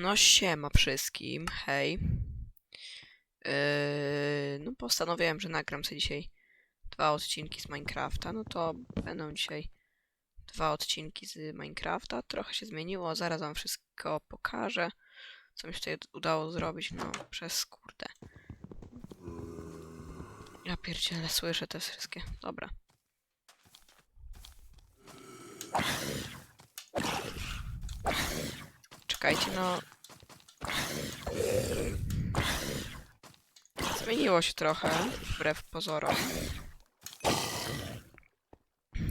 No siema wszystkim, hej. Yy, no postanowiłem, że nagram sobie dzisiaj dwa odcinki z Minecrafta, no to będą dzisiaj dwa odcinki z Minecrafta. Trochę się zmieniło, zaraz wam wszystko pokażę, co mi się tutaj udało zrobić, no przez kurde. Ja pierdzielę, słyszę te wszystkie, dobra. Czekajcie, no. Zmieniło się trochę, wbrew pozorom.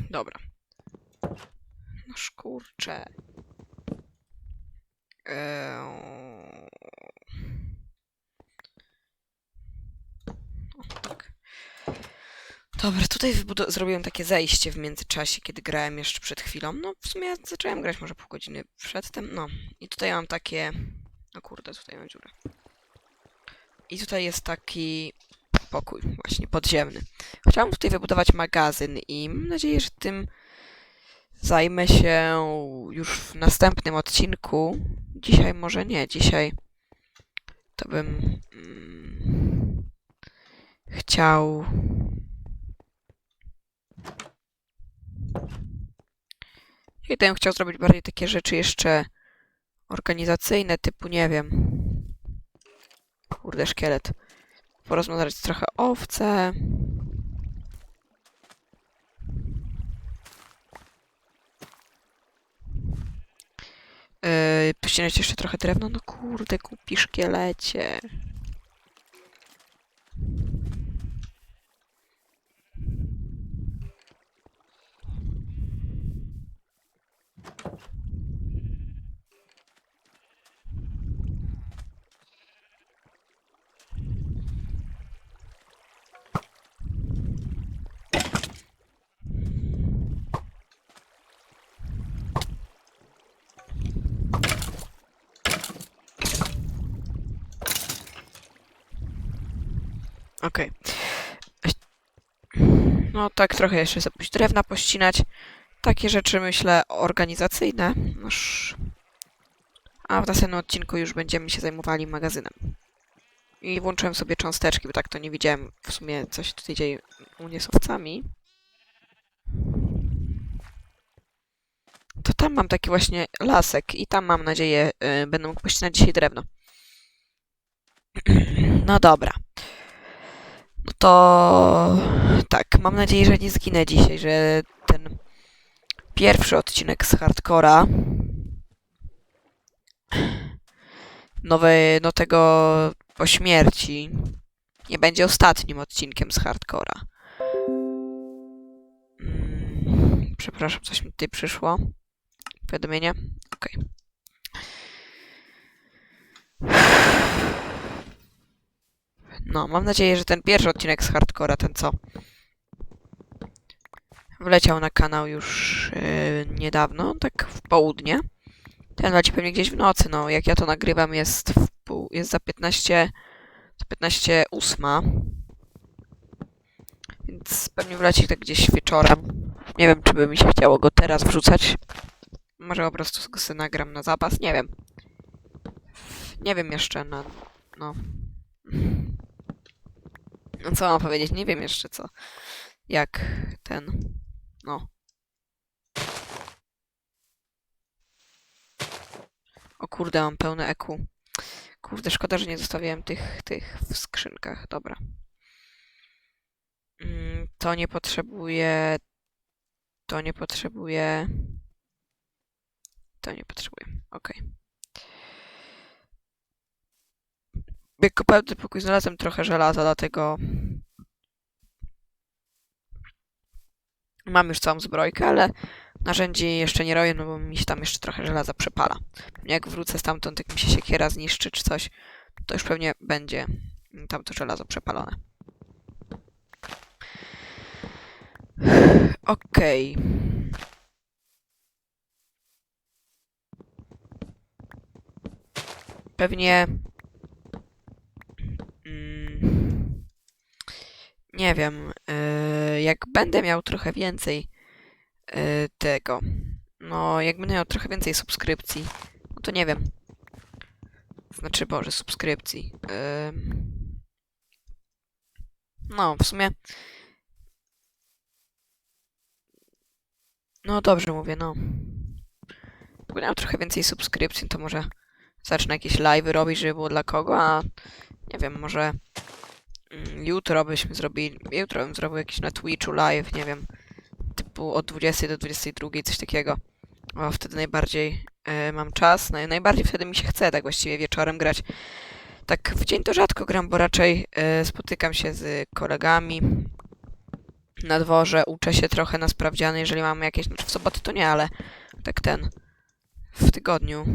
Dobra. No szkurcze. Eee... O, tak. Dobra, tutaj zrobiłem takie zejście w międzyczasie, kiedy grałem jeszcze przed chwilą. No, w sumie zacząłem grać może pół godziny przedtem. No, i tutaj mam takie... No kurde, tutaj mam dziurę. I tutaj jest taki pokój właśnie podziemny. Chciałam tutaj wybudować magazyn i mam nadzieję, że tym zajmę się już w następnym odcinku. Dzisiaj może nie, dzisiaj to bym mm, chciał I bym chciał zrobić bardziej takie rzeczy jeszcze organizacyjne, typu nie wiem. Kurde, szkielet. Porozmawiać trochę owce. Yy, jeszcze trochę drewna. No kurde, kupi szkielecie. Okej. No tak, trochę jeszcze sobie drewna pościnać. Takie rzeczy, myślę, organizacyjne. Noż... A w następnym odcinku już będziemy się zajmowali magazynem. I włączyłem sobie cząsteczki, bo tak to nie widziałem w sumie, co się tutaj dzieje u mnie. To tam mam taki właśnie lasek i tam mam nadzieję, y, będę mógł pościnać dzisiaj drewno. No dobra. To tak, mam nadzieję, że nie zginę dzisiaj, że ten pierwszy odcinek z hardcora nowy, no tego po śmierci nie będzie ostatnim odcinkiem z hardcora. Mm, przepraszam, coś mi tutaj przyszło. Powiadomienie? Okej. No, mam nadzieję, że ten pierwszy odcinek z hardcora, ten co wleciał na kanał już yy, niedawno, tak w południe. Ten leci pewnie gdzieś w nocy, no jak ja to nagrywam jest w pół, jest za 15, za 15 ósma. Więc pewnie wleci tak gdzieś wieczorem. Nie wiem, czy by mi się chciało go teraz wrzucać. Może po prostu go sobie nagram na zapas, nie wiem. Nie wiem jeszcze, no. No co mam powiedzieć? Nie wiem jeszcze co. Jak ten. No. O kurde, mam pełne EQ. Kurde, szkoda, że nie zostawiłem tych, tych w skrzynkach. Dobra. Mm, to nie potrzebuje. To nie potrzebuje. To nie potrzebuje. Okej. Jak kopałem ten pokój, znalazłem trochę żelaza, dlatego mam już całą zbrojkę, ale narzędzi jeszcze nie robię, no bo mi się tam jeszcze trochę żelaza przepala. Jak wrócę stamtąd, jak mi się siekiera zniszczy czy coś, to już pewnie będzie tamto żelazo przepalone. Okej. Pewnie Mm, nie wiem, y, jak będę miał trochę więcej y, tego, no jak będę miał trochę więcej subskrypcji, no to nie wiem, Znaczy, Boże, subskrypcji. Ym. No, w sumie. No dobrze mówię, no. Gdybym miał trochę więcej subskrypcji, to może zacznę jakieś live robić, żeby było dla kogo, a nie wiem, może jutro byśmy zrobili, jutro bym zrobił jakiś na Twitchu live, nie wiem, typu od 20 do 22, coś takiego. O, wtedy najbardziej e, mam czas, naj, najbardziej wtedy mi się chce tak właściwie wieczorem grać. Tak w dzień to rzadko gram, bo raczej e, spotykam się z kolegami na dworze, uczę się trochę na sprawdziany, jeżeli mam jakieś, znaczy w soboty to nie, ale tak ten, w tygodniu.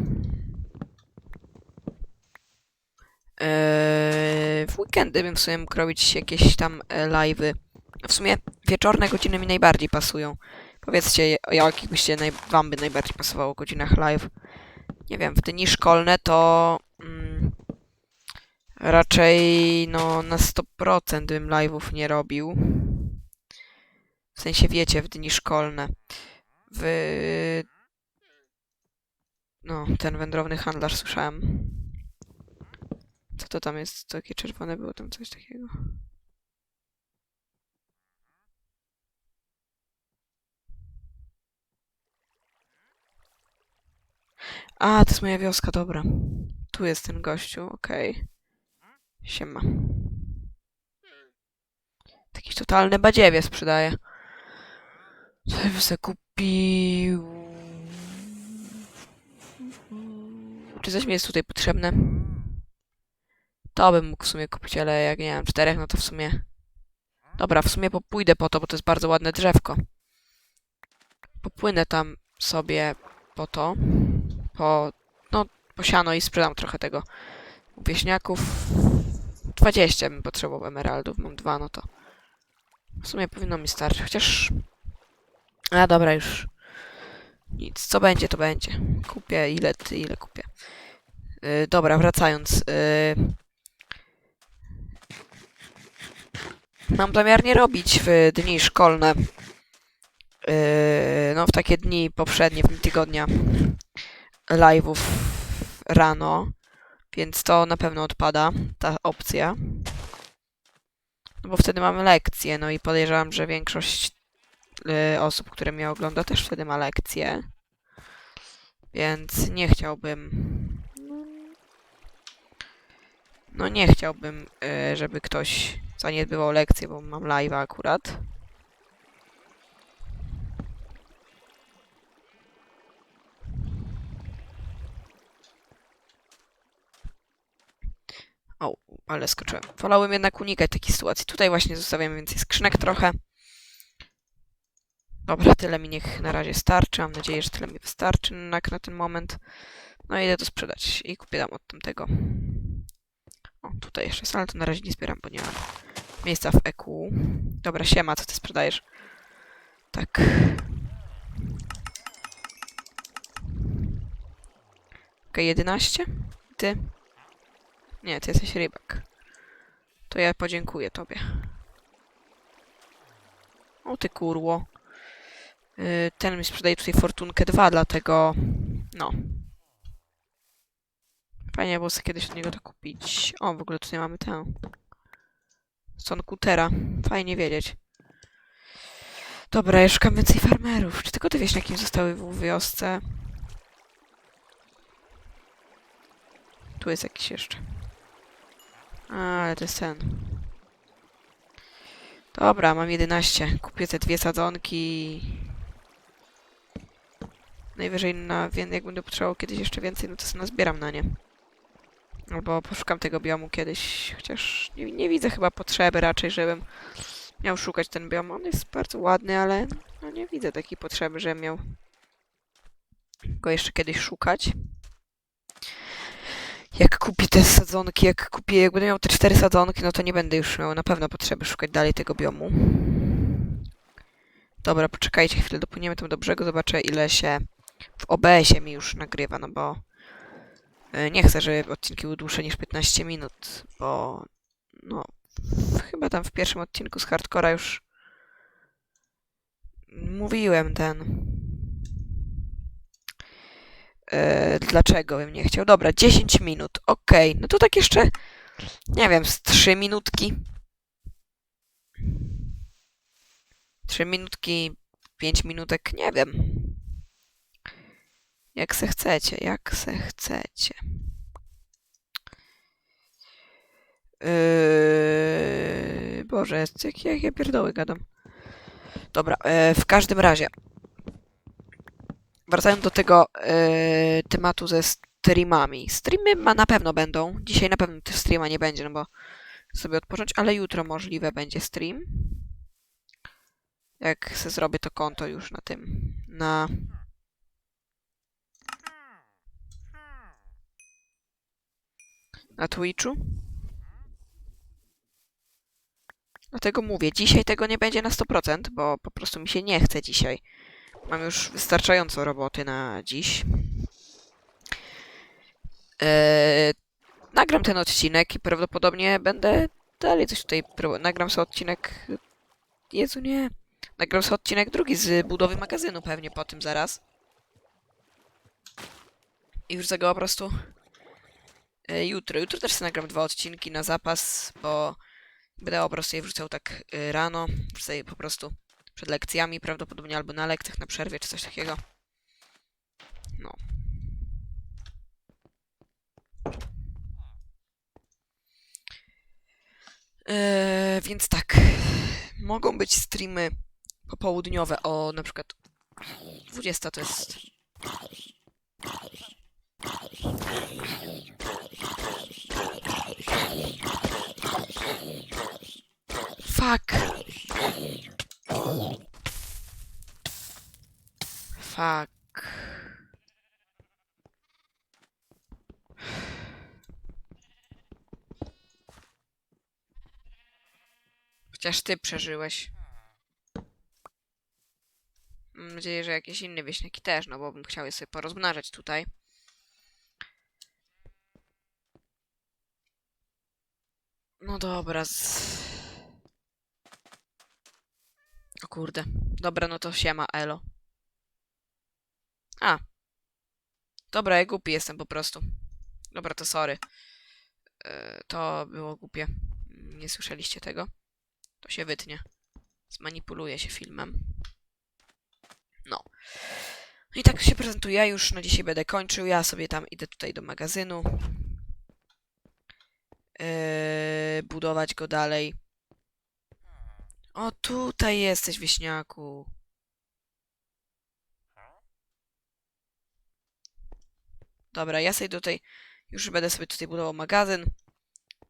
W weekendy bym w sumie mógł robić jakieś tam e, live'y. W sumie wieczorne godziny mi najbardziej pasują. Powiedzcie, o jakich byście naj, wam by najbardziej pasowało o godzinach live. Nie wiem, w dni szkolne to mm, raczej no na 100% bym live'ów nie robił. W sensie wiecie, w dni szkolne. W... No, ten wędrowny handlarz słyszałem. To tam jest? Takie czerwone było tam coś takiego. A, to jest moja wioska, dobra. Tu jest ten gościu, okej. Siema. Jakiś totalny badziewie sprzedaje. Co bym sobie kupił? Czy coś mi jest tutaj potrzebne? To bym mógł w sumie kupić, ale jak nie mam czterech, no to w sumie... Dobra, w sumie popójdę po to, bo to jest bardzo ładne drzewko. Popłynę tam sobie po to. Po... No, po siano i sprzedam trochę tego. Wieśniaków... 20 bym potrzebował emeraldów, mam dwa, no to... W sumie powinno mi starczyć, chociaż... A dobra, już. Nic, co będzie, to będzie. Kupię ile, ty, ile kupię. Yy, dobra, wracając. Yy... Mam zamiar nie robić w dni szkolne. Yy, no, w takie dni poprzednie, w dni tygodnia live'ów rano. Więc to na pewno odpada, ta opcja. No bo wtedy mamy lekcje, no i podejrzewam, że większość y, osób, które mnie ogląda, też wtedy ma lekcje. Więc nie chciałbym. No nie chciałbym, y, żeby ktoś zaniedbywał lekcje, bo mam live'a akurat. O, ale skoczyłem. Wolałbym jednak unikać takiej sytuacji. Tutaj właśnie zostawiam więcej skrzynek trochę. Dobra, tyle mi niech na razie starczy. Mam nadzieję, że tyle mi wystarczy na, na ten moment. No idę to sprzedać i kupię tam od tamtego. O, tutaj jeszcze jest, ale to na razie nie zbieram, bo nie mam miejsca w EQ. Dobra, siema, co ty sprzedajesz? Tak. Okej, 11? Ty? Nie, ty jesteś rybak. To ja podziękuję tobie. O ty kurło. Yy, ten mi sprzedaje tutaj Fortunkę 2, dlatego... No. Fajnie było sobie kiedyś od niego to kupić. O, w ogóle tutaj mamy tę. Son Kutera. Fajnie wiedzieć. Dobra, ja szukam więcej farmerów. Czy tylko te wieśniaki zostały w wiosce? Tu jest jakiś jeszcze. A, ale to jest ten. Dobra, mam 11. Kupię te dwie sadzonki. Najwyżej na, jak będę potrzebował kiedyś jeszcze więcej, no to sobie nazbieram na nie. Albo poszukam tego biomu kiedyś, chociaż nie, nie widzę chyba potrzeby raczej, żebym miał szukać ten biom. On jest bardzo ładny, ale no nie widzę takiej potrzeby, żebym miał go jeszcze kiedyś szukać. Jak kupię te sadzonki, jak kupię, jak będę miał te cztery sadzonki, no to nie będę już miał na pewno potrzeby szukać dalej tego biomu. Dobra, poczekajcie chwilę, dopłyniemy tam do brzegu, zobaczę ile się w OBS-ie mi już nagrywa, no bo nie chcę, żeby odcinki były dłuższe niż 15 minut, bo no, chyba tam w pierwszym odcinku z Hardcora już mówiłem ten. E, dlaczego bym nie chciał? Dobra, 10 minut. Okej, no to tak jeszcze, nie wiem, z 3 minutki. 3 minutki, 5 minutek, nie wiem. Jak se chcecie, jak se chcecie. Yy, Boże, jak, jak ja pierdoły gadam. Dobra, e, w każdym razie. Wracając do tego e, tematu ze streamami. Streamy ma, na pewno będą. Dzisiaj na pewno streama nie będzie, no bo sobie odpocząć, ale jutro możliwe będzie stream. Jak se zrobię to konto już na tym, na... Na Twitchu. Dlatego mówię, dzisiaj tego nie będzie na 100%, bo po prostu mi się nie chce dzisiaj. Mam już wystarczająco roboty na dziś. Eee, nagram ten odcinek i prawdopodobnie będę dalej coś tutaj. Nagram sobie odcinek... Jezu, nie. Nagram sobie odcinek drugi z budowy magazynu pewnie po tym zaraz. I wrzucę go po prostu jutro. Jutro też sobie nagram dwa odcinki na zapas, bo będę po prostu je wrzucał tak e, rano. Wrzucę je po prostu przed lekcjami prawdopodobnie, albo na lekcjach, na przerwie, czy coś takiego. No. Eee, więc tak. Mogą być streamy popołudniowe o na przykład 20 to jest. Fuck. Fuck. Chociaż ty przeżyłeś. Mam nadzieję, że jakieś inne wieśniaki też, no bo bym chciał je sobie porozmnażać tutaj. No dobra. Z... O kurde. Dobra, no to siema, elo. A. Dobra, ja głupi jestem po prostu. Dobra, to sorry. E, to było głupie. Nie słyszeliście tego? To się wytnie. Zmanipuluje się filmem. No. I tak się prezentuję. Ja już na dzisiaj będę kończył. Ja sobie tam idę tutaj do magazynu. Yy, budować go dalej. O, tutaj jesteś, wieśniaku. Dobra, ja sobie tutaj już będę sobie tutaj budował magazyn.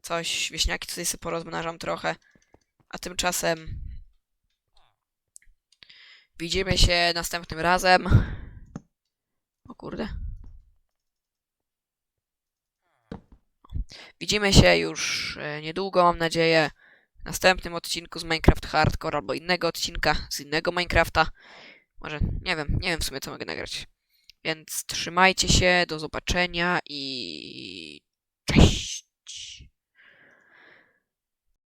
Coś, wieśniaki tutaj sobie porozmnażam trochę. A tymczasem widzimy się następnym razem. O kurde. Widzimy się już e, niedługo, mam nadzieję, następnym odcinku z Minecraft Hardcore albo innego odcinka z innego Minecrafta. Może, nie wiem, nie wiem w sumie co mogę nagrać. Więc trzymajcie się, do zobaczenia i cześć!